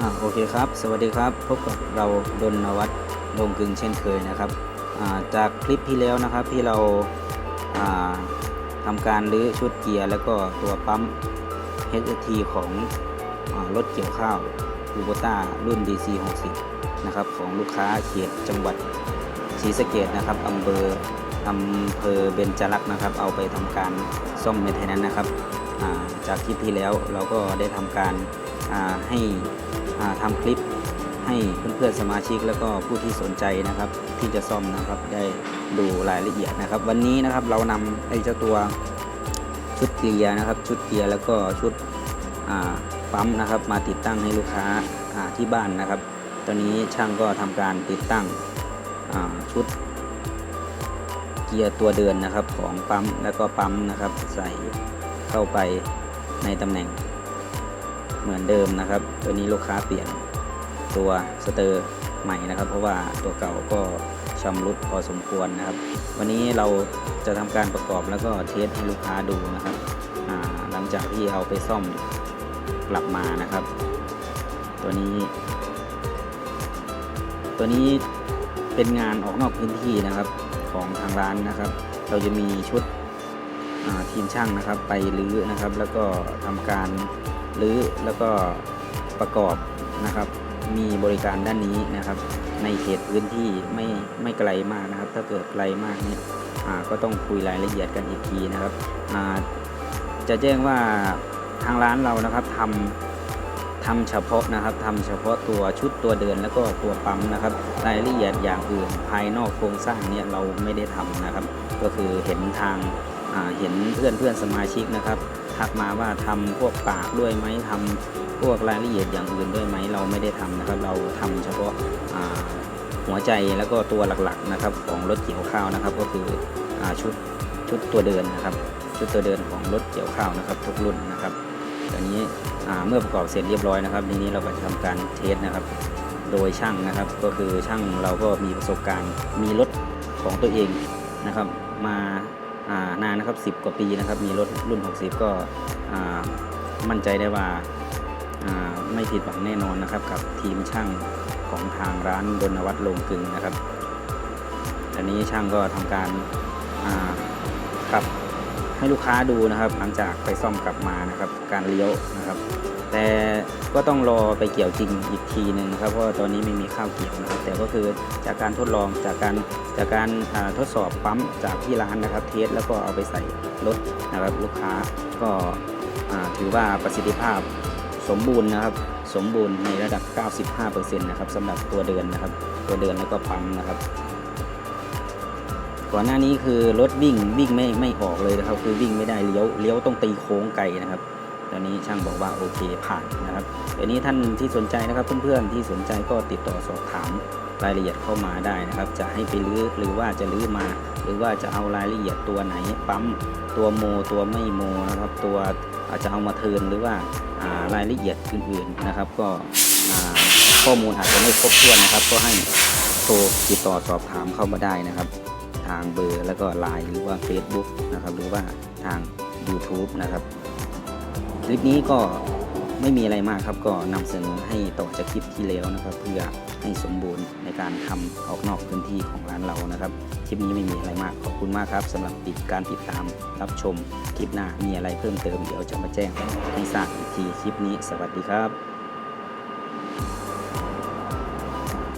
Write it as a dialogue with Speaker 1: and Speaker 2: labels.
Speaker 1: อ่าโอเคครับ สวัสดีครับ พบกับเราดนวัฒน์ลงกึงเช่นเคยนะครับอ่าจากคลิปที่แล้วนะครับที่เราอ่าทำการรื้อชุดเกียร์แล้วก็ตัวปั๊ม HST ของอรถเกี่ยวข้าวคูโบต้ารุ่น DC 60นะครับของลูกค้าเขตจังหวัดศรีสะเกดนะครับอำเภออำเภอเบญจรักษ์นะครับ เอาไปทำการซ่อมเมนเทนนั้นนะครับาจากคลิปที่แล้วเราก็ได้ทำการ ให้อ่าทำคลิปให้เพื่อนๆสมาชิกแล้วก็ผู้ที่สนใจนะครับที่จะซ่อมนะครับได้ดูรายละเอียดนะครับ วันนี้นะครับเรานำไอ้เจ้าตัวชุดเกียร์นะครับ ชุดเกียร์แล้วก็ชุดปั๊มนะครับ มาติดตั้งให้ลูกค้าที่บ้านนะครับ ตอนนี้ช่างก็ทำการติดตั้งชุดเกียร์ตัวเดินนะครับของปั๊มแล้วก็ปั๊มนะครับ ใส่เข้าไปในตำแหน่ง เหมือนเดิมนะครับ ตัวนี้ลูกค้าเปลี่ยนตัวสเตอร์ใหม่นะครับ เพราะว่าตัวเก่าก็ชำรุดพอสมควรนะครับ วันนี้เราจะทำการประกอบแล้วก็เทสให้ลูกค้าดูนะครับหลังจากที่เอาไปซ่อมกลับมานะครับ ตัวนี้ ตัวนี้เป็นงานออกนอกพื้นที่นะครับของทางร้านนะครับ เราจะมีชุดทีมช่างนะครับ ไปรื้อนะครับ แล้วก็ทำการ รือแล้วก็ประกอบนะครับ มีบริการด้านนี้นะครับ ในเขตพื้นที่ไม่ไม่ไกลมากนะครับ ถ้าเกิดไกลมากเนี่ยก็ต้องคุยรายละเอียดกันอีกทีนะครับจะแจ้งว่าทางร้านเรานะครับทำทำเฉพาะนะครับทำเฉพาะตัวชุดตัวเดินแล้วก็ตัวปั๊มนะครับ รายละเอียดอย่างอื่นภายนอกโครงสร้างเนี่ยเราไม่ได้ทำนะครับ ก็คือเห็นทางเห็นเพื่อนเพื่อนสมาชิกนะครับ ทักมาว่าทำพวกปากด้วยไหมทำพวกรายละเอียดอย่างอื่นด้วยไหมเราไม่ได้ทำนะครับ เราทำเฉพาะาหัวใจแล้วก็ตัวหลักๆนะครับของรถเกี่ยวข้าวนะครับ ก็คืออชุดชุดตัวเดินนะครับ ชุดตัวเดินของรถเกี่ยวข้าวนะครับ ทุกรุ่นนะครับตอนนี้เมื่อประกอบเสร็จเรียบร้อยนะครับทีนี้เราก็จะทำการเทสนะครับ โดยช่างนะครับ ก็คือช่างเราก็มีประสบการณ์มีรถของตัวเองนะครับ มา นานนะครับ 10 กว่าปีนะครับ มีรถรุ่น 60 ก็มั่นใจได้ว่าาไม่ผิดหวังแน่นอนนะครับ กับทีมช่างของทางร้านดนวัฒน์ลงกึงนะครับอันนี้ช่างก็ทำการขับให้ลูกค้าดูนะครับ หลังจากไปซ่อมกลับมานะครับ การเลี้ยวนะครับ แต่ก็ต้องรอไปเกี่ยวจริงอีกทีหนึ่งครับเพราะว่าตอนนี้ไม่มีข้าวเกี่ยวนะครับ แต่ก็คือจากการทดลองจากการจากการทดสอบปั๊มจากที่ร้านนะครับ เทสแล้วก็เอาไปใส่รถนะครับลูกค้าก็ถือว่าประสิทธิภาพสมบูรณ์นะครับ สมบูรณ์ในระดับ 95%นะครับสำหรับตัวเดินนะครับ ตัวเดินแล้วก็ปั๊มนะครับก่อนหน้านี้คือรถวิ่งวิ่งไม่ไม่ออกเลยนะครับ คือวิ่งไม่ได้เลี้ยวเลี้ยวต้องตีโค้งไกลนะครับ ตอนนี้ช่างบอกว่าโอเคผ่านนะครับเดี๋ยวนี้ท่านที่สนใจนะครับเพื่อนๆที่สนใจก็ติดต่อสอบถามรายละเอียดเข้ามาได้นะครับ จะให้ไปรื้อหรือว่าจะรื้อมา หรือว่าจะเอารายละเอียดตัวไหนปั๊มตัวโม ตัวไม่โมนะครับ ตัวอาจจะเอามาเทินหรือว่าารายละเอียดอื่นๆนะครับ ก็ข้อมูลอาจจะไม่ครบถ้วนนะครับ ก็ให้โทรติดต่อสอบถามเข้ามาได้นะครับ ทางเบอร์แล้วก็ไลน์หรือว่า Facebook นะครับ หรือว่าทาง YouTube นะครับ คลิปนี้ก็ไม่มีอะไรมากครับก็นำเสนอให้ต่อจากคลิปที่แล้วนะครับ เพื่อให้สมบูรณ์ในการทำออกนอกพื้นที่ของร้านเรานะครับ คลิปนี้ไม่มีอะไรมากขอบคุณมากครับสำหรับติดการติดตามรับชมคลิปหน้ามีอะไรเพิ่มเติมเดี๋ยวจะมาแจ้งให้ทราบอีกทีคลิปนี้ สวัสดีครับ